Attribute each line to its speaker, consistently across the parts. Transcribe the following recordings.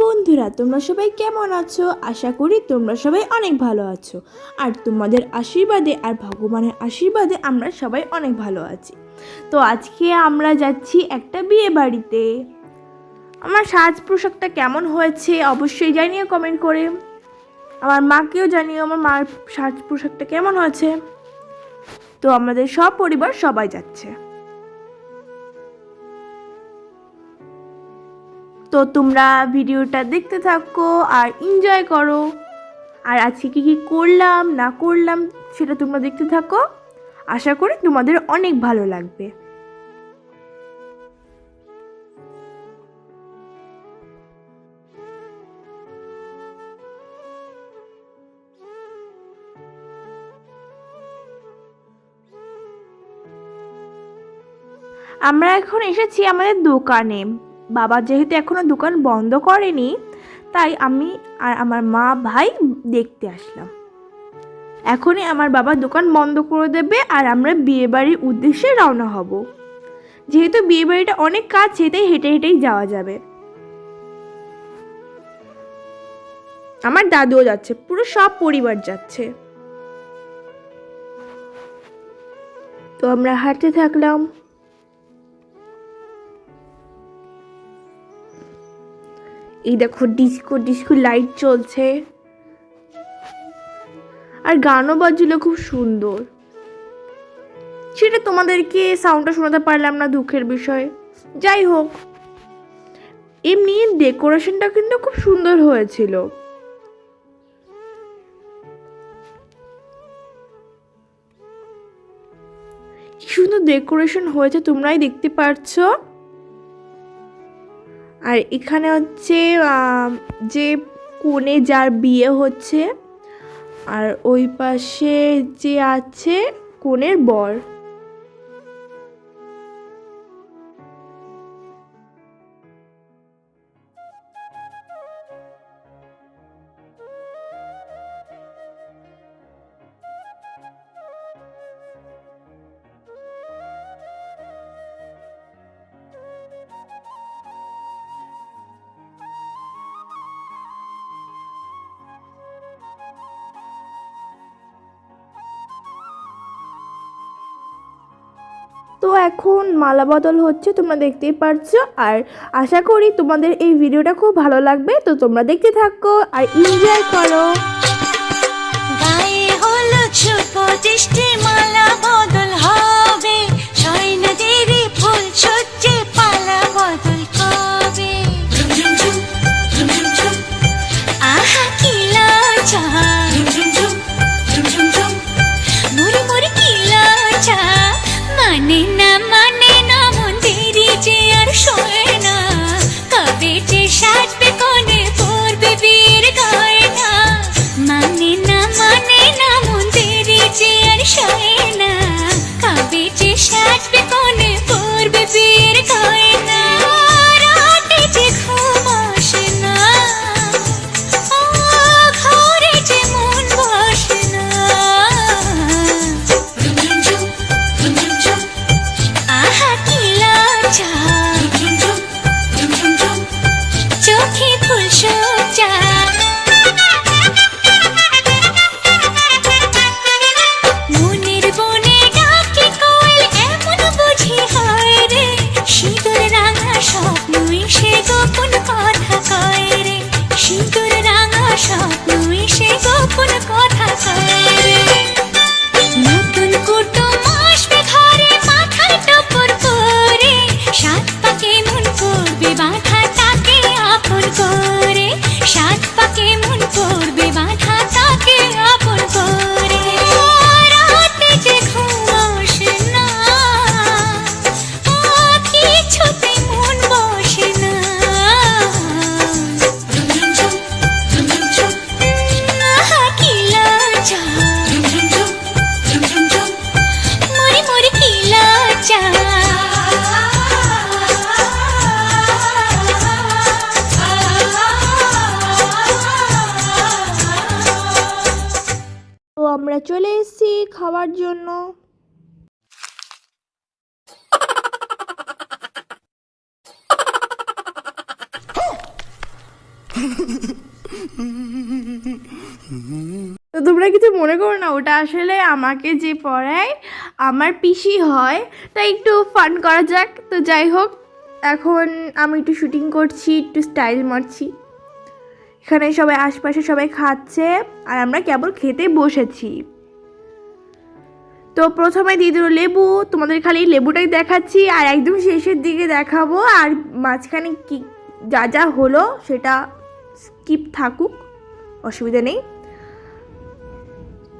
Speaker 1: বন্ধুরা, তোমরা সবাই কেমন আছো? আশা করি তোমরা সবাই অনেক ভালো আছো। আর তোমাদের আশীর্বাদে আর ভগবানের আশীর্বাদে আমরা সবাই অনেক ভালো আছি। তো আজকে আমরা যাচ্ছি একটা বিয়ে বাড়িতে। আমার সাজ পোশাকটা কেমন হয়েছে অবশ্যই জানিও কমেন্ট করে। আমার মাকেও জানিও আমার মার সাজ পোশাকটা কেমন হয়েছে। তো আমাদের সব পরিবার সবাই যাচ্ছে। তো তোমরা ভিডিওটা দেখতে থাকো আর এনজয় করো। আর আজকে কী কী করলাম, না করলাম, সেটা তোমরা দেখতে থাকো। আশা করি তোমাদের অনেক ভালো লাগবে। আমরা এখন এসেছি আমাদের দোকানে। বাবা যেহেতু এখনও দোকান বন্ধ করেনি, তাই আমি আর আমার মা ভাই দেখতে আসলাম। এখনই আমার বাবা দোকান বন্ধ করে দেবে আর আমরা বিয়েবাড়ির উদ্দেশ্যে রওনা হব। যেহেতু বিয়েবাড়িটা অনেক কাছে, তাই হেঁটে হেঁটেই যাওয়া যাবে। আমার দাদুও যাচ্ছে, পুরো সব পরিবার যাচ্ছে। তো আমরা হাঁটতে থাকলাম। এই দেখো ডিস্কো ডিস্কো লাইট চলছে। আর গানও বাজছিল খুব সুন্দর। সেটা তোমাদেরকে সাউন্ডটা শোনাতে পারলাম না দুঃখের বিষয়। যাই হোক, এমনি ডেকোরেশনটা কিন্তু খুব সুন্দর হয়েছিল। কি সুন্দর ডেকোরেশন হয়েছে তোমরাই দেখতে পারছ। আর এখানে হচ্ছে যে কোণে যার বিয়ে হচ্ছে, আর ওই পাশে যে আছে কোণের বর। এখন মালা বদল হচ্ছে, তোমরা দেখতেই পারছ। আর আশা করি তোমাদের এই ভিডিওটা খুব ভালো লাগবে, তো তোমরা দেখতে থাকো আর এনজয় করো।
Speaker 2: গায়ে মালা বদল হবে যে
Speaker 1: খাওয়ার জন্য। তো তোমরা কিছু মনে করো না, ওটা আসলে আমাকে যে পড়ায় আমার পিসি হয়, তাই একটু ফান করা যাক। তো যাই হোক, এখন আমি একটু শুটিং করছি, একটু স্টাইল মারছি। এখানে সবাই আশপাশে সবাই খাচ্ছে, আর আমরা কেবল খেতে বসেছি। তো প্রথমে দিয়ে দিল লেবু, তোমাদের খালি লেবুটাই দেখাচ্ছি, আর একদম শেষের দিকে দেখাবো, আর মাঝখানে কি যা যা হলো সেটা স্কিপ থাকুক, অসুবিধা নেই।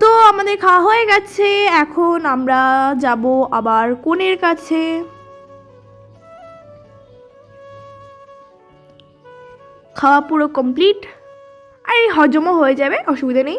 Speaker 1: তো আমাদের খাওয়া হয়ে গেছে, এখন আমরা যাব আবার কোণের কাছে। খাওয়া পুরো কমপ্লিট আর হজমও হয়ে যাবে, অসুবিধা নেই।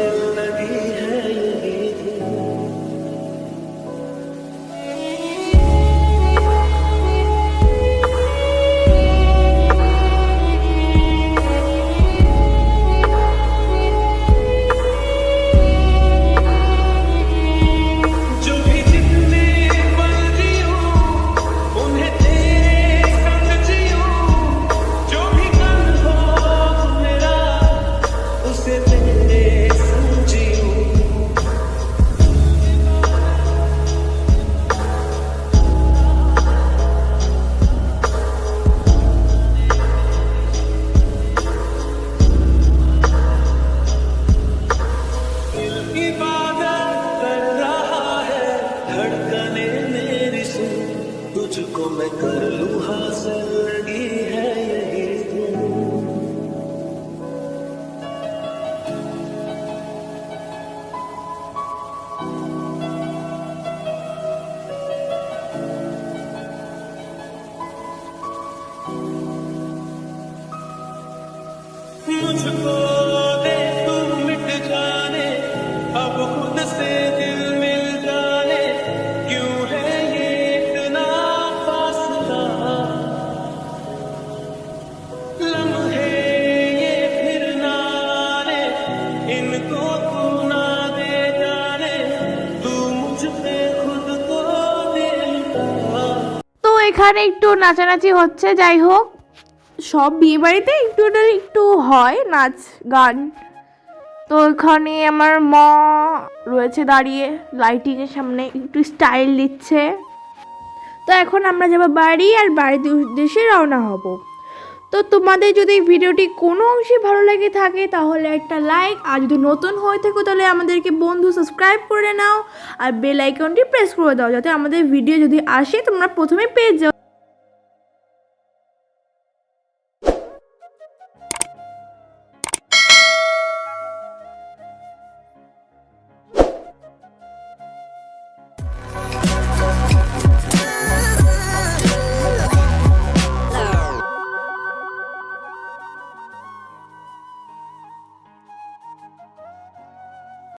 Speaker 3: मैं कर लूँ हासिल लगी है यही मुझको
Speaker 1: এখানে একটু নাচানাচি হচ্ছে যাই হোক। সব বিয়ে বাড়িতে একটু একটু হয় নাচ গান। তো এখানে আমার মা রয়েছে দাঁড়িয়ে লাইটিংয়ের সামনে একটু স্টাইল দিচ্ছে। তো এখন আমরা যাব বাড়ি আর বাড়ির উদ্দেশ্যে রওনা হব। তো তোমাদের যদি ভিডিওটি কোনো অংশে ভালো লেগে থাকে তাহলে একটা লাইক আর যদি নতুন হয়ে থাকো তাহলে আমাদেরকে বন্ধু সাবস্ক্রাইব করে নাও আর বেল আইকনটি প্রেস করে দাও যাতে আমাদের ভিডিও যদি আসে তোমরা প্রথমে পেয়ে যাও।